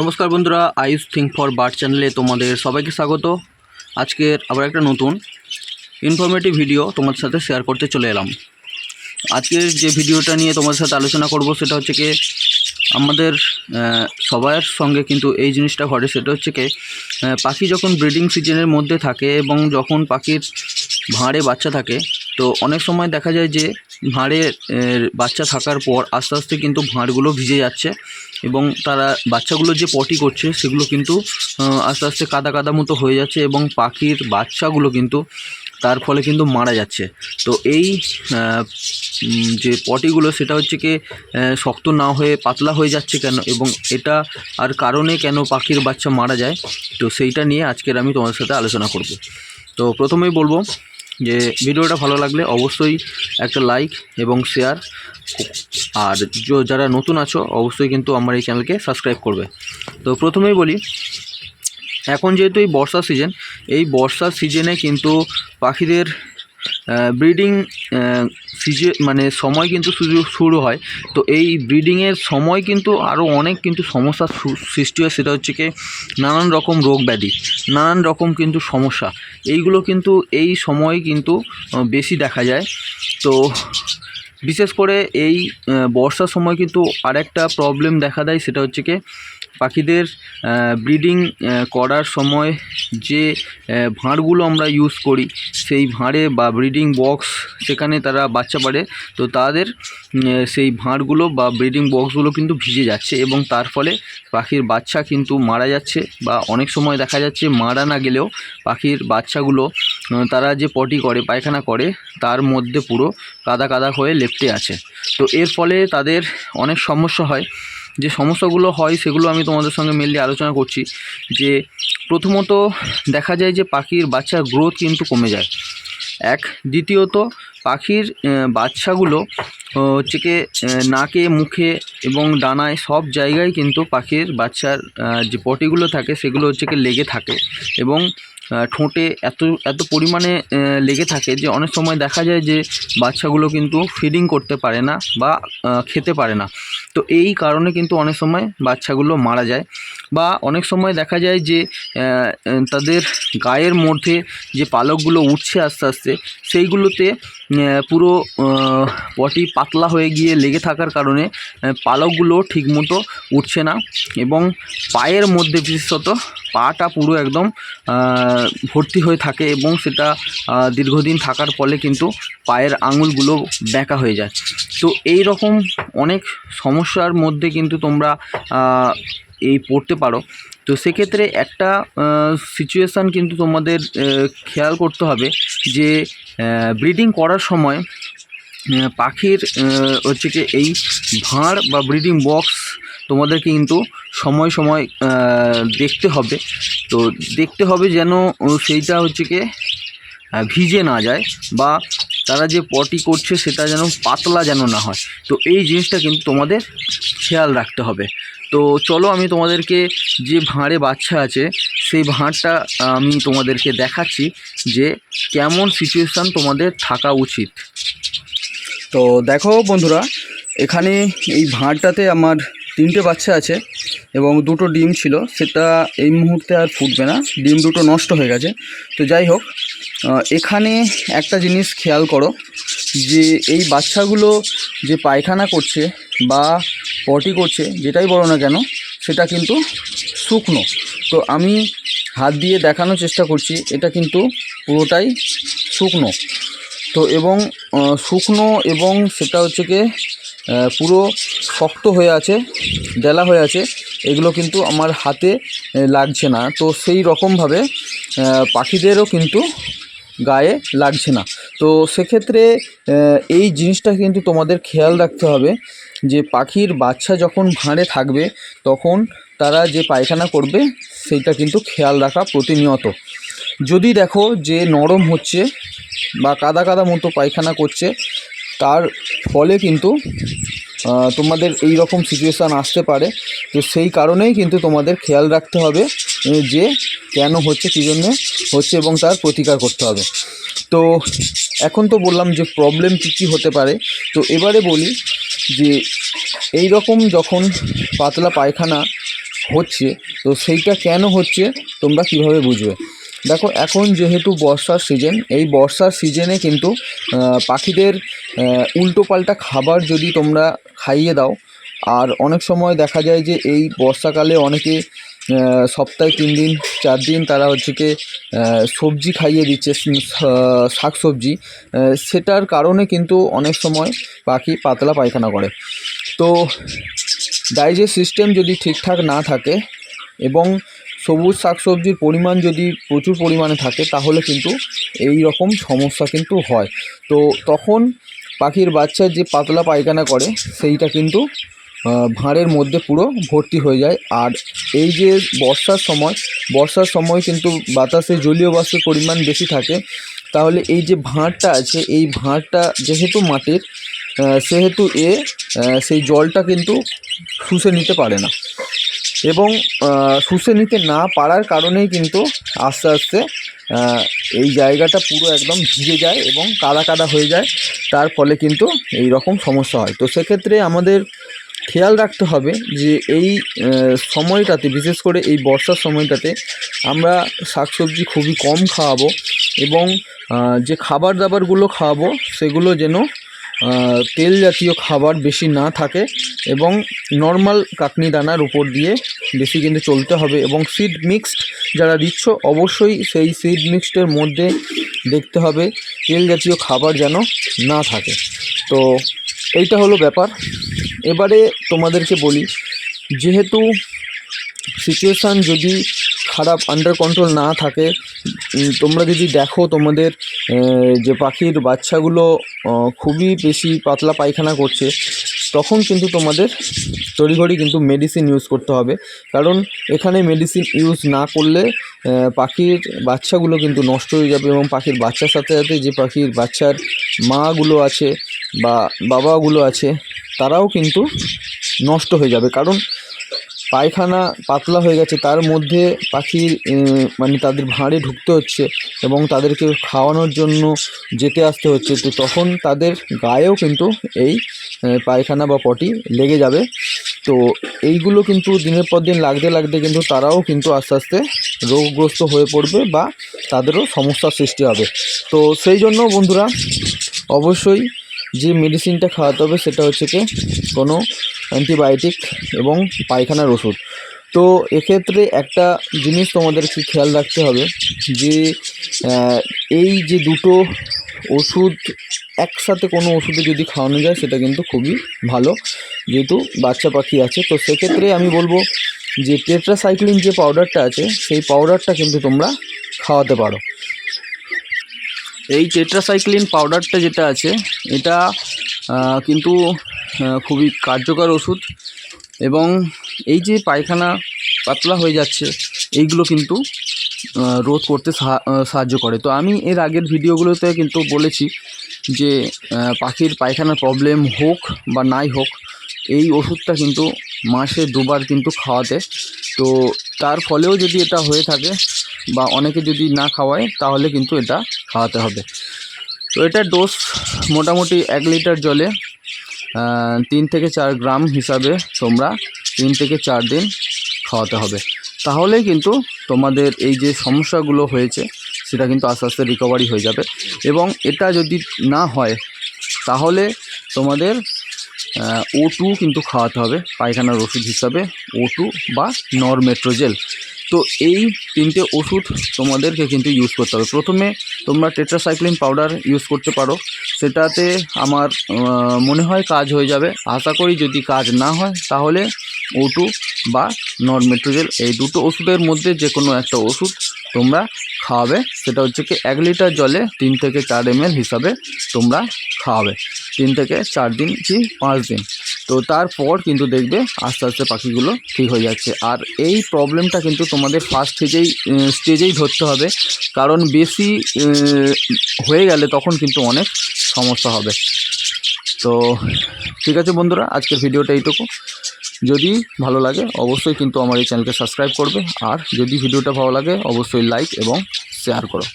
নমস্কার বন্ধুরা আইস think for bird চ্যানেলে তোমাদের সবাইকে স্বাগত। আজকের আবার একটা নতুন ইনফরমেটিভ ভিডিও তোমাদের সাথে শেয়ার করতে চলে এলাম। আজকের যে ভিডিওটা নিয়ে তোমাদের সাথে আলোচনা করব সেটা হচ্ছে কি, আমাদের সবার সঙ্গে কিন্তু এই জিনিসটা ঘটে। সেটা হচ্ছে কি পাখি যখন ব্রিডিং সিজনের মধ্যে থাকে এবং যখন পাখির ভাঁড়ে বাচ্চা থাকে তো অনেক সময় দেখা যায় যে ভাঁড়ে এর, বাচ্চা থাকার পর আস্তে আস্তে কিন্তু ভাঁড়গুলো ভিজে যাচ্ছে এবং তারা বাচ্চাগুলো যে পটি করছে সেগুলো কিন্তু আস্তে আস্তে কাদা কাদা মতো হয়ে যাচ্ছে এবং পাখির বাচ্চাগুলো কিন্তু তার ফলে কিন্তু মারা যাচ্ছে। তো এই যে পটিগুলো সেটা হচ্ছে কি শক্ত না হয়ে পাতলা হয়ে যাচ্ছে কেন এবং এটা আর কারণে কেন পাখির বাচ্চা মারা যায়? তো সেইটা নিয়ে আজকের আমি তোমাদের সাথে আলোচনা করব। তো প্রথমেই বলব যে ভিডিওটা ভালো লাগলে অবশ্যই একটা লাইক এবং শেয়ার আর যারা নতুন আছো, অবশ্যই কিন্তু আমার এই চ্যানেলকে সাবস্ক্রাইব করবে। তো প্রথমেই বলি, এখন যেহেতু এই বর্ষা সিজন এই বর্ষার সিজনে কিন্তু পাখিদের ব্রিডিং সিজন মানে সময় কিন্তু শুরু হয়। তো এই ব্রিডিংয়ের সময় কিন্তু আরও অনেক কিন্তু সমস্যার সৃষ্টি হয়, সেটা হচ্ছে কি নানান রকম রোগ ব্যাধি, নানান রকম কিন্তু সমস্যা। এইগুলো কিন্তু এই সময় কিন্তু বেশি দেখা যায়। তো বিশেষ করে এই বর্ষার সময় কিন্তু আরেকটা প্রবলেম দেখা দেয়, সেটা হচ্ছে কি পাখিদের ব্রিডিং করার সময় যে ভাঁড়গুলো আমরা ইউজ করি, সেই ভাঁড়ে বা ব্রিডিং বক্স সেখানে তারা বাচ্চা পারে তো তাদের সেই ভাঁড়গুলো বা ব্রিডিং বক্সগুলো কিন্তু ভিজে যাচ্ছে এবং তার ফলে পাখির বাচ্চা কিন্তু মারা যাচ্ছে বা অনেক সময় দেখা যাচ্ছে মারা না গেলেও পাখির বাচ্চাগুলো তারা যে পটি করে, পায়খানা করে, তার মধ্যে পুরো কাদা কাদা হয়ে লেপ্টে আছে। তো এর ফলে তাদের অনেক সমস্যা হয়। যে সমস্যাগুলো হয় সেগুলো আমি তোমাদের সঙ্গে মেনলি আলোচনা করছি। যে প্রথমত দেখা যায় যে পাখির বাচ্চার গ্রোথ কিন্তু কমে যায়। এক, দ্বিতীয়ত পাখির বাচ্চাগুলো হচ্ছে কি নাকে, মুখে এবং ডানায় সব জায়গায় কিন্তু পাখির বাচ্চার যে পটিগুলো থাকে সেগুলো হচ্ছে কি লেগে থাকে এবং ঠোঁটে এত এত পরিমাণে লেগে থাকে যে অনেক সময় দেখা যায় যে বাচ্চাগুলো কিন্তু ফিডিং করতে পারে না বা খেতে পারে না। তো এই কারণে কিন্তু অনেক সময় বাচ্চাগুলো মারা যায় বা অনেক সময় দেখা যায় যে তাদের গায়ের মধ্যে যে পালকগুলো উঠছে আস্তে আস্তে, সেইগুলোতে পুরো পটি পাতলা হয়ে গিয়ে লেগে থাকার কারণে পালকগুলো ঠিকমতো উঠছে না এবং পায়ের মধ্যে বিশেষত পাটা পুরো একদম ভর্তি হয়ে থাকে এবং সেটা দীর্ঘদিন থাকার ফলে কিন্তু পায়ের আঙুলগুলো ব্যাকা হয়ে যায়। তো এই রকম অনেক সমস্যার মধ্যে কিন্তু তোমরা এই পড়তে পারো। তো সেক্ষেত্রে একটা সিচুয়েশান কিন্তু তোমাদের খেয়াল করতে হবে যে ব্রিডিং করার সময় পাখির হচ্ছে কি এই ভাঁড় বা ব্রিডিং বক্স তোমাদেরকে কিন্তু সময় সময় দেখতে হবে। তো দেখতে হবে যেন সেইটা হচ্ছে কি ভিজে না যায় বা তারা যে পটি করছে সেটা যেন পাতলা যেন না হয়। তো এই জিনিসটা কিন্তু তোমাদের খেয়াল রাখতে হবে। তো চলো আমি তোমাদেরকে যে ভাঁড়ে বাচ্চা আছে, সেই ভাঁড়টা আমি তোমাদেরকে দেখাচ্ছি যে কেমন সিচুয়েশান তোমাদের থাকা উচিত। তো দেখো বন্ধুরা, এখানে এই ভাঁড়টাতে আমার তিনটে বাচ্চা আছে এবং দুটো ডিম ছিল, সেটা এই মুহূর্তে আর ফুটবে না, ডিম দুটো নষ্ট হয়ে গেছে। তো যাই হোক এখানে একটা জিনিস খেয়াল করো যে এই বাচ্চাগুলো যে পায়খানা করছে বা পটি করছে, যেটাই বলো না কেন, সেটা কিন্তু শুকনো। তো আমি হাত দিয়ে দেখানোর চেষ্টা করছি, এটা কিন্তু পুরোটাই শুকনো। তো এবং শুকনো এবং সেটা হচ্ছে কি পুরো শক্ত হয়ে আছে ডেলা হয়ে আছে, এগুলো কিন্তু আমার হাতে লাগছে না। তো সেই রকমভাবে পাখিদেরও কিন্তু গায়ে লাগছে না। তো সেক্ষেত্রে এই জিনিসটা কিন্তু তোমাদের খেয়াল রাখতে হবে যে পাখির বাচ্চা যখন ভাঁড়ে থাকবে, তখন তারা যে পায়খানা করবে, সেইটা কিন্তু খেয়াল রাখা প্রতিনিয়ত। যদি দেখো যে নরম হচ্ছে বা কাদা কাদা মতো পায়খানা করছে, তার ফলে কিন্তু তোমাদের এই রকম সিচুয়েশান আসতে পারে। তো সেই কারণেই কিন্তু তোমাদের খেয়াল রাখতে হবে যে কেন হচ্ছে কী জন্যে হচ্ছে এবং তার প্রতিকার করতে হবে। তো এখন তো বললাম যে প্রবলেম কী কী হতে পারে। তো এবারে বলি যে এই রকম যখন পাতলা পায়খানা হচ্ছে তো সেইটা কেন হচ্ছে তোমরা কীভাবে বুঝবে? দেখো এখন যেহেতু বর্ষার সিজন এই বর্ষার সিজনে কিন্তু পাখিদের আহ, উল্টোপাল্টা খাবার যদি তোমরা খাইয়ে দাও আর অনেক সময় দেখা যায় যে এই বর্ষাকালে অনেকে সপ্তাহে তিন দিন, চার দিন তারা হচ্ছে কি সবজি খাইয়ে দিচ্ছে শাক সবজি। সেটার কারণে কিন্তু অনেক সময় পাখি পাতলা পায়খানা করে। তো ডাইজেস্ট সিস্টেম যদি ঠিকঠাক না থাকে এবং সবুজ শাকসবজির পরিমাণ যদি প্রচুর পরিমাণে থাকে, তাহলে কিন্তু এই রকম সমস্যা কিন্তু হয়। তো তখন পাখির বাচ্চা যে পাতলা পায়খানা করে, সেইটা কিন্তু ভাঁড়ের মধ্যে পুরো ভর্তি হয়ে যায়। আর এই যে বর্ষার সময় বর্ষার সময় কিন্তু বাতাসে জলীয় বাষ্পের পরিমাণ বেশি থাকে। তাহলে এই যে ভাঁড়টা আছে, এই ভাঁড়টা যেহেতু মাটির সেহেতু এ সেই জলটা কিন্তু শুষে নিতে পারে না। এবং শুষে নিতে না পারার কারণেই কিন্তু আস্তে আস্তে এই জায়গাটা পুরো একদম ভিজে যায় এবং কাদা কাদা হয়ে যায়। তার ফলে কিন্তু এই রকম সমস্যা হয়। তো সেক্ষেত্রে আমাদের খেয়াল রাখতে হবে যে এই সময়টাতে, বিশেষ করে এই বর্ষার সময়টাতে আমরা শাকসবজি খুবই কম খাওয়াবো এবং যে খাবার দাবারগুলো খাওয়াবো সেগুলো যেন তেল জাতীয় খাবার বেশি না থাকে এবং নর্মাল কাকনি দানার উপর দিয়ে বেশি কিন্তু চলতে হবে এবং সিড মিক্সড যারা দিচ্ছ অবশ্যই সেই সিড মিক্সডের মধ্যে দেখতে হবে তেল জাতীয় খাবার যেন না থাকে। তো এইটা হলো ব্যাপার। এবারে তোমাদেরকে বলি, যেহেতু সিচুয়েশান যদি খারাপ আন্ডার কন্ট্রোল না থাকে তোমরা যদি দেখো তোমাদের যে পাখির বাচ্চাগুলো খুবই বেশি পাতলা পায়খানা করছে তখন কিন্তু তোমাদের তড়িঘড়ি কিন্তু মেডিসিন ইউজ করতে হবে। কারণ এখানে মেডিসিন ইউজ না করলে পাখির বাচ্চাগুলো কিন্তু নষ্ট হয়ে যাবে এবং পাখির বাচ্চার সাথে সাথে যে পাখির বাচ্চার মাগুলো আছে বা বাবাগুলো আছে, তারাও কিন্তু নষ্ট হয়ে যাবে। কারণ পায়খানা পাতলা হয়ে গেছে, তার মধ্যে পাখির মানে তাদের ভাঁড়ে ঢুকতে হচ্ছে এবং তাদেরকে খাওয়ানোর জন্য যেতে আসতে হচ্ছে। তো তখন তাদের গায়েও কিন্তু এই পায়খানা বা পটি লেগে যাবে। তো এইগুলো কিন্তু দিনের পর দিন লাগতে লাগতে কিন্তু তারাও কিন্তু আস্তে আস্তে রোগগ্রস্ত হয়ে পড়বে বা তাদেরও সমস্যার সৃষ্টি হবে। তো সেই জন্য বন্ধুরা, অবশ্যই যে মেডিসিনটা খাওয়াতে হবে সেটা হচ্ছে কি কোনো অ্যান্টিবায়োটিক এবং পায়খানার ওষুধ। তো এক্ষেত্রে একটা জিনিস তোমাদেরকে খেয়াল রাখতে হবে যে এই যে দুটো ওষুধ একসাথে কোনো ওষুধে যদি খাওয়ানো যায়, সেটা কিন্তু খুবই ভালো। যেহেতু বাচ্চা পাখি আছে, তো সেক্ষেত্রে আমি বলব যে টেট্রাসাইক্লিন যে পাউডারটা আছে, সেই পাউডারটা কিন্তু তোমরা খাওয়াতে পারো। এই টেট্রাসাইক্লিন পাউডারটা যেটা আছে, এটা কিন্তু খুবই কার্যকর ওষুধ এবং এই যে পায়খানা পাতলা হয়ে যাচ্ছে, এইগুলো কিন্তু রোধ করতে সাহা- সাহায্য করে। তো আমি এর আগের ভিডিওগুলোতে কিন্তু বলেছি যে পাখির পায়খানার প্রবলেম হোক বা নাই হোক, এই ওষুধটা কিন্তু মাসে দুবার কিন্তু খাওয়াতে। তো তার ফলেও যদি এটা হয়ে থাকে বা অনেকে যদি না খাওয়ায়, তাহলে কিন্তু এটা খাওয়াতে হবে। তো এটার ডোজ মোটামুটি এক লিটার জলে তিন থেকে চার গ্রাম হিসাবে তোমরা তিন থেকে চার দিন খাওয়াতে হবে। তাহলেই কিন্তু তোমাদের এই যে সমস্যাগুলো হয়েছে সেটা কিন্তু আস্তে আস্তে রিকভারি হয়ে যাবে। এবং এটা যদি না হয়, তাহলে তোমাদের ও টু কিন্তু খাওয়াতে হবে, পায়খানার ওষুধ হিসাবে ও টু বা নরমেট্রোজেল তো এই তিনটে ওষুধ তোমাদেরকে কিন্তু ইউজ করতে হবে। প্রথমে তোমরা টেট্রাসাইক্লিন পাউডার ইউজ করতে পারো। সেটাতে আমার মনে হয় কাজ হয়ে যাবে। আশা করি যদি কাজ না হয়, তাহলে ও টু বা নরমেট্রোজেল এই দুটো ওষুধের মধ্যে যে কোনো একটা ওষুধ তোমরা খাওয়াবে, সেটা হচ্ছে কি এক লিটার জলে তিন থেকে চার এম হিসাবে তোমরা খাওয়াবে। তিন থেকে চার দিন কি পাঁচ দিন। তো তারপর কিন্তু দেখবে আস্তে আস্তে পাখিগুলো ঠিক হয়ে যাচ্ছে। আর এই প্রবলেমটা কিন্তু তোমাদের ফার্স্ট স্টেজেই স্টেজেই ধরতে হবে। কারণ বেশি হয়ে গেলে তখন কিন্তু অনেক সমস্যা হবে। তো ঠিক আছে বন্ধুরা, আজকের ভিডিওটা এইটুকু। যদি ভালো লাগে, অবশ্যই কিন্তু আমার এই চ্যানেলকে সাবস্ক্রাইব করবে। আর যদি ভিডিওটা ভালো লাগে, অবশ্যই লাইক এবং শেয়ার করো।